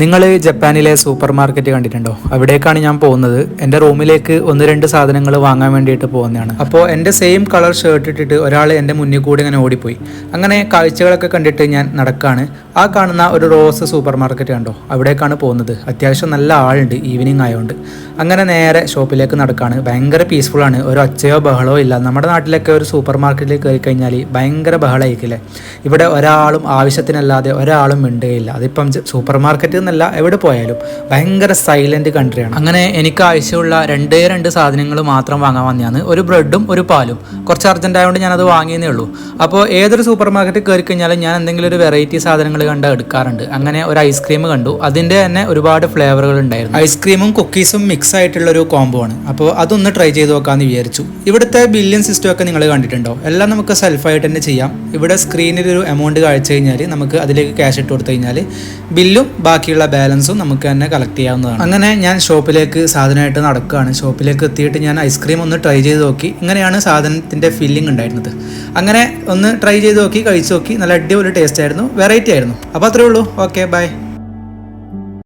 നിങ്ങൾ ജപ്പാനിലെ super market കണ്ടിട്ടുണ്ടോ? അവിടേക്കാണ് ഞാൻ പോകുന്നത്. എന്റെ റൂമിലേക്ക് ഒന്ന് രണ്ട് സാധനങ്ങൾ വാങ്ങാൻ വേണ്ടിയിട്ട് പോകുന്നതാണ്. അപ്പോൾ എന്റെ സെയിം കളർ ഷർട്ട് ഇട്ടിട്ട് ഒരാൾ എന്റെ മുന്നിൽ കൂടി ഇങ്ങനെ ഓടിപ്പോയി. അങ്ങനെ കാഴ്ചകളൊക്കെ കണ്ടിട്ട് ഞാൻ നടക്കാണ്. ആ കാണുന്ന ഒരു റോസ് സൂപ്പർ മാർക്കറ്റ് കണ്ടോ? അവിടേക്കാണ് പോകുന്നത്. അത്യാവശ്യം നല്ല ആളുണ്ട് ഈവനിങ് ആയതുകൊണ്ട് അങ്ങനെ നേരെ ഷോപ്പിലേക്ക് നടക്കാണ്. ഭയങ്കര പീസ്ഫുൾ ആണ്. ഒരു ഒച്ചയോ ബഹളോ ഇല്ല. നമ്മുടെ നാട്ടിലൊക്കെ ഒരു സൂപ്പർ മാർക്കറ്റിൽ കയറി കഴിഞ്ഞാൽ ഭയങ്കര ബഹളമായിരിക്കില്ലേ ഇവിടെ ഒരാളും ആവശ്യത്തിനല്ലാതെ ഒരാളും മിണ്ടുകയില്ല അതിപ്പം സൂപ്പർ മാർക്കറ്റ് എന്നല്ല എവിടെ പോയാലും ഭയങ്കര സൈലന്റ് കൺട്രിയാണ് അങ്ങനെ എനിക്ക് ആവശ്യമുള്ള രണ്ടേ രണ്ട് സാധനങ്ങൾ മാത്രം വാങ്ങാൻ വന്നതാണ്. ഒരു ബ്രെഡും ഒരു പാലും. കുറച്ച് അർജന്റ് ആയതുകൊണ്ട് ഞാനത് വാങ്ങിയതേ ഉള്ളൂ. അപ്പോൾ ഏതൊരു സൂപ്പർ മാർക്കറ്റിൽ കയറി കഴിഞ്ഞാലും ഞാൻ എന്തെങ്കിലും ഒരു വെറൈറ്റി സാധനങ്ങൾ കണ്ട് എടുക്കാറുണ്ട്. അങ്ങനെ ഒരു ഐസ്ക്രീം കണ്ടു. അതിന്റെ തന്നെ ഒരുപാട് ഫ്ലേവറുകൾ ഉണ്ടായിരുന്നു. ഐസ്ക്രീമും കുക്കീസും മിക്സ് ആയിട്ടുള്ള ഒരു കോംബോ ആണ്. അപ്പോൾ അതൊന്ന് ട്രൈ ചെയ്ത് നോക്കാമെന്ന് വിചാരിച്ചു. ഇവിടുത്തെ ബില്യൺ സിസ്റ്റം ഒക്കെ നിങ്ങൾ കണ്ടിട്ടുണ്ടോ? എല്ലാം നമുക്ക് സെൽഫായിട്ട് തന്നെ ചെയ്യാം. ഇവിടെ സ്ക്രീനിൽ ഒരു എമൗണ്ട് കാഴ്ച കഴിഞ്ഞാൽ നമുക്ക് അതിലേക്ക് ക്യാഷ് ഇട്ട് കൊടുത്തു കഴിഞ്ഞാൽ ബില്ലും ബാക്കിയുള്ള ബാലൻസും നമുക്ക് തന്നെ കളക്ട് ചെയ്യാവുന്നതാണ്. അങ്ങനെ ഞാൻ ഷോപ്പിലേക്ക് സാധനമായിട്ട് നടക്കുകയാണ്. ഷോപ്പിലേക്ക് എത്തിയിട്ട് ഞാൻ ഐസ്ക്രീം ഒന്ന് ട്രൈ ചെയ്ത് നോക്കി. ഇങ്ങനെയാണ് സാധനത്തിന്റെ ഫില്ലിംഗ് ഉണ്ടായിരുന്നത്. അങ്ങനെ ഒന്ന് ട്രൈ ചെയ്ത് നോക്കി കഴിച്ച് നോക്കി. നല്ല അടിപൊളി ടേസ്റ്റ് ആയിരുന്നു. വെറൈറ്റി ആയിരുന്നു. അപ്പോൾ അത്രേ ഉള്ളൂ. Okay bye